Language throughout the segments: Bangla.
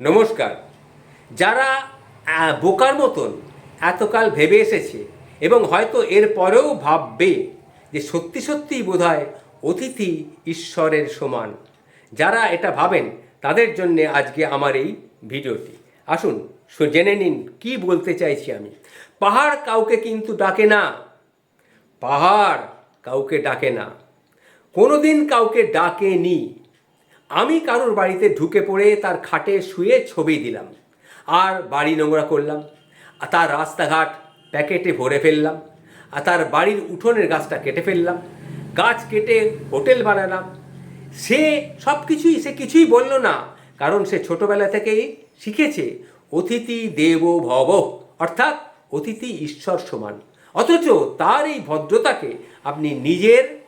নমস্কার। যারা বোকার মতন এতকাল ভেবে এসেছে এবং হয়তো এর পরেও ভাববে যে সত্যি সত্যিই বোধহয় অতিথি ঈশ্বরের সমান, যারা এটা ভাবেন তাদের জন্য আজকে আমার এই ভিডিওটি। আসুন জেনে নিন কি বলতে চাইছি আমি। পাহাড় কাউকে কিন্তু ডাকে না। পাহাড় কাউকে ডাকে না। কোনোদিন কাউকে ডাকেনি। আমি কারোর বাড়িতে ঢুকে পড়ে তার খাটে শুয়ে ছবি দিলাম। আর বাড়ি নোংরা করলাম। আর তার রাস্তাঘাট প্যাকেটে ভরে ফেললাম। আর তার বাড়ির উঠোনের গাছটা কেটে ফেললাম। গাছ কেটে হোটেল বানালাম। সে সব কিছুই সে কিছুই বলল না। কারণ সে ছোটবেলা থেকেই শিখেছে, অতিথি দেব ভব। অর্থাৎ অতিথি ঈশ্বর সমান। অথচ তার এই ভদ্রতাকে আপনি নিজের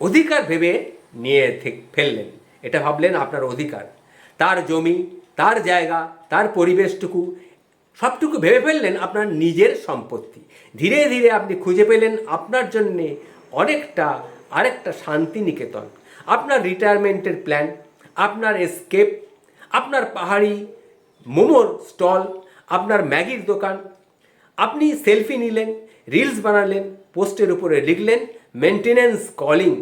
অধিকার ভেবে নিয়ে ফেললেন। এটা ভাবলেন আপনার অধিকার। তার জমি, তার জায়গা, তার পরিবেশটুকু, সবটুকু ভেবে ফেললেন আপনার নিজের সম্পত্তি। ধীরে ধীরে আপনি খুঁজে পেলেন আপনার জন্যে অনেকটা আরেকটা শান্তি নিকেতন আপনার রিটায়ারমেন্টের প্ল্যান আপনার এসকেপ আপনার পাহাড়ি মোমোর স্টল আপনার ম্যাগির দোকান। আপনি সেলফি নিলেন রিলস বানালেন পোস্টের উপরে লিখলেন মেনটেনেন্স কলিং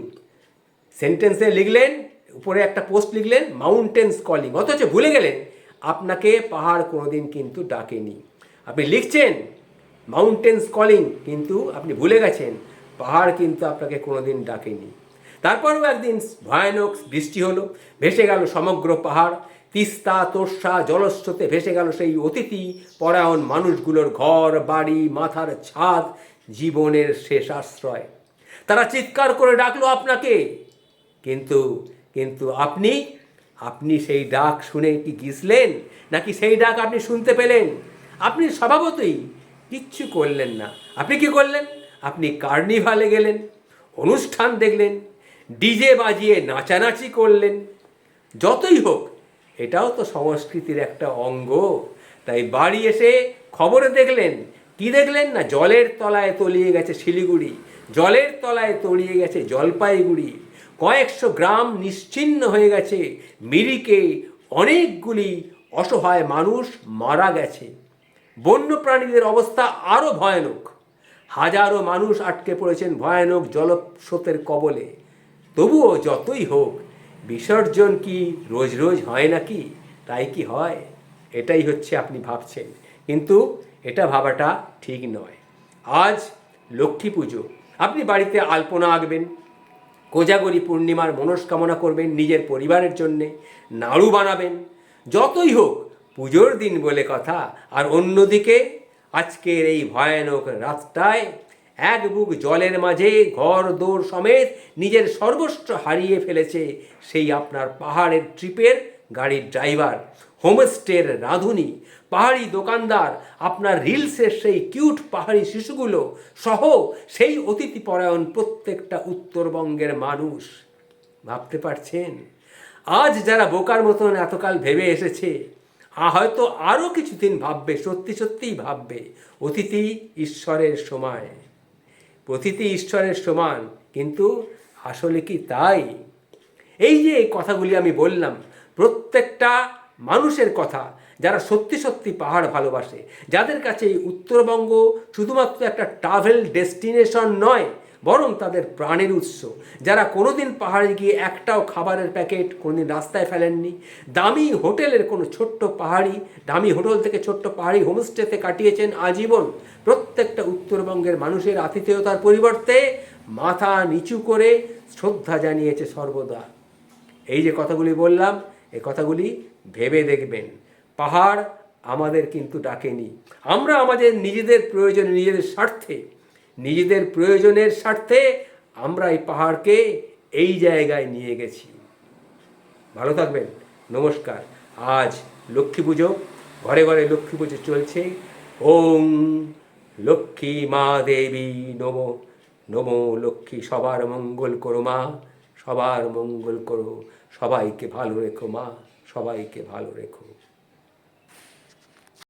সেন্টেন্সে লিখলেন উপরে একটা পোস্ট লিখলেন মাউন্টেন্স কলিং অথচ ভুলে গেলেন, আপনাকে পাহাড় কোনোদিন কিন্তু ডাকেনি। আপনি লিখছেন মাউন্টেন্স কলিং কিন্তু আপনি ভুলে গেছেন, পাহাড় কিন্তু আপনাকে কোনোদিন ডাকেনি। তারপরেও একদিন ভয়ানক বৃষ্টি হলো, ভেসে গেল সমগ্র পাহাড়, তিস্তা, তোর্ষা, জলস্রোতে ভেসে গেল সেই অতিথি, পরায়ণ মানুষগুলোর ঘর, বাড়ি, মাথার ছাদ, জীবনের শেষ আশ্রয় তারা চিৎকার করে ডাকলো, আপনাকে! কিন্তু কিন্তু আপনি আপনি সেই ডাক শুনে কি গিসলেন? নাকি সেই ডাক আপনি শুনতে পেলেন? আপনি স্বভাবতই কিচ্ছু করলেন না। আপনি কি করলেন? আপনি কার্নিভালে গেলেন, অনুষ্ঠান দেখলেন, ডিজে বাজিয়ে নাচানাচি করলেন। যতই হোক, এটাও তো সংস্কৃতির একটা অঙ্গ। তাই বাড়ি এসে খবরে দেখলেন, কি দেখলেন না? জলের তলায় তলিয়ে গেছে শিলিগুড়ি, জলের তলায় তলিয়ে গেছে জলপাইগুড়ি। কয়েকশো গ্রাম নিশ্চিহ্ন হয়ে গেছে। মিরিকে অনেকগুলি অসহায় মানুষ মারা গেছে। বন্যপ্রাণীদের অবস্থা আরও ভয়ানক। হাজারো মানুষ আটকে পড়েছেন ভয়ানক জলস্রোতের কবলে। তবুও যতই হোক, বিসর্জন কি রোজ রোজ হয় নাকি? তাই কি হয়? এটাই হচ্ছে আপনি ভাবছেন। কিন্তু এটা ভাবাটা ঠিক নয়। আজ লক্ষ্মী পুজো। আপনি বাড়িতে আলপনা আঁকবেন কোজাগরি পূর্ণিমার মনস্কামনা করবেন নিজের পরিবারের জন্যে, নাড়ু বানাবেন, যতই হোক পুজোর দিন বলে কথা। আর অন্যদিকে আজকের এই ভয়ানক রাতটায় এক বুক জলের মাঝে ঘর দৌড় সমেত নিজের সর্বস্ব হারিয়ে ফেলেছে সেই আপনার পাহাড়ের ট্রিপের গাড়ির ড্রাইভার। হোমস্টের রাঁধুনি, পাহাড়ি দোকানদার, আপনার রিলসের সেই কিউট পাহাড়ি শিশুগুলো সহ সেই অতিথি পরায়ণ প্রত্যেকটা উত্তরবঙ্গের মানুষ। ভাবতে পারছেন? আজ যারা বোকার মতন এতকাল ভেবে এসেছে, আ হয়তো আরও কিছুদিন ভাববে, সত্যি সত্যিই ভাববে, অতিথি ঈশ্বরের সময় প্রতিটি ঈশ্বরের সমান, কিন্তু আসলে কি তাই? এই যে কথাগুলি আমি বললাম, প্রত্যেকটা মানুষের কথা, যারা সত্যি সত্যি পাহাড় ভালোবাসে, যাদের কাছে এই উত্তরবঙ্গ শুধুমাত্র একটা ট্রাভেল ডেস্টিনেশন নয়, বরং তাদের প্রাণের উৎস। যারা কোনোদিন পাহাড়ে গিয়ে একটাও খাবারের প্যাকেট কোনোদিন রাস্তায় ফেলেননি, দামি হোটেলের কোনো ছোট্ট পাহাড়ি, দামি হোটেল থেকে ছোট্ট পাহাড়ি হোমস্টেতে কাটিয়েছেন আজীবন। প্রত্যেকটা উত্তরবঙ্গের মানুষের আতিথেয়তার পরিবর্তে মাথা নিচু করে শ্রদ্ধা জানিয়েছে সর্বদা। এই যে কথাগুলি বললাম এই কথাগুলি ভেবে দেখবেন। পাহাড় আমাদের কিন্তু ডাকেনি। আমরা আমাদের নিজেদের প্রয়োজনে, নিজেদের স্বার্থে, নিজেদের প্রয়োজনের স্বার্থে আমরা এই পাহাড়কে এই জায়গায় নিয়ে গেছি। ভালো থাকবেন। নমস্কার। আজ লক্ষ্মী পুজো। ঘরে ঘরে লক্ষ্মী পুজো চলছে। ওম লক্ষ্মী মা দেবী নম। নম লক্ষ্মী সবার মঙ্গল করো মা সবার মঙ্গল করো। সবাইকে ভালো রেখো মা সবাইকে ভালো রেখো।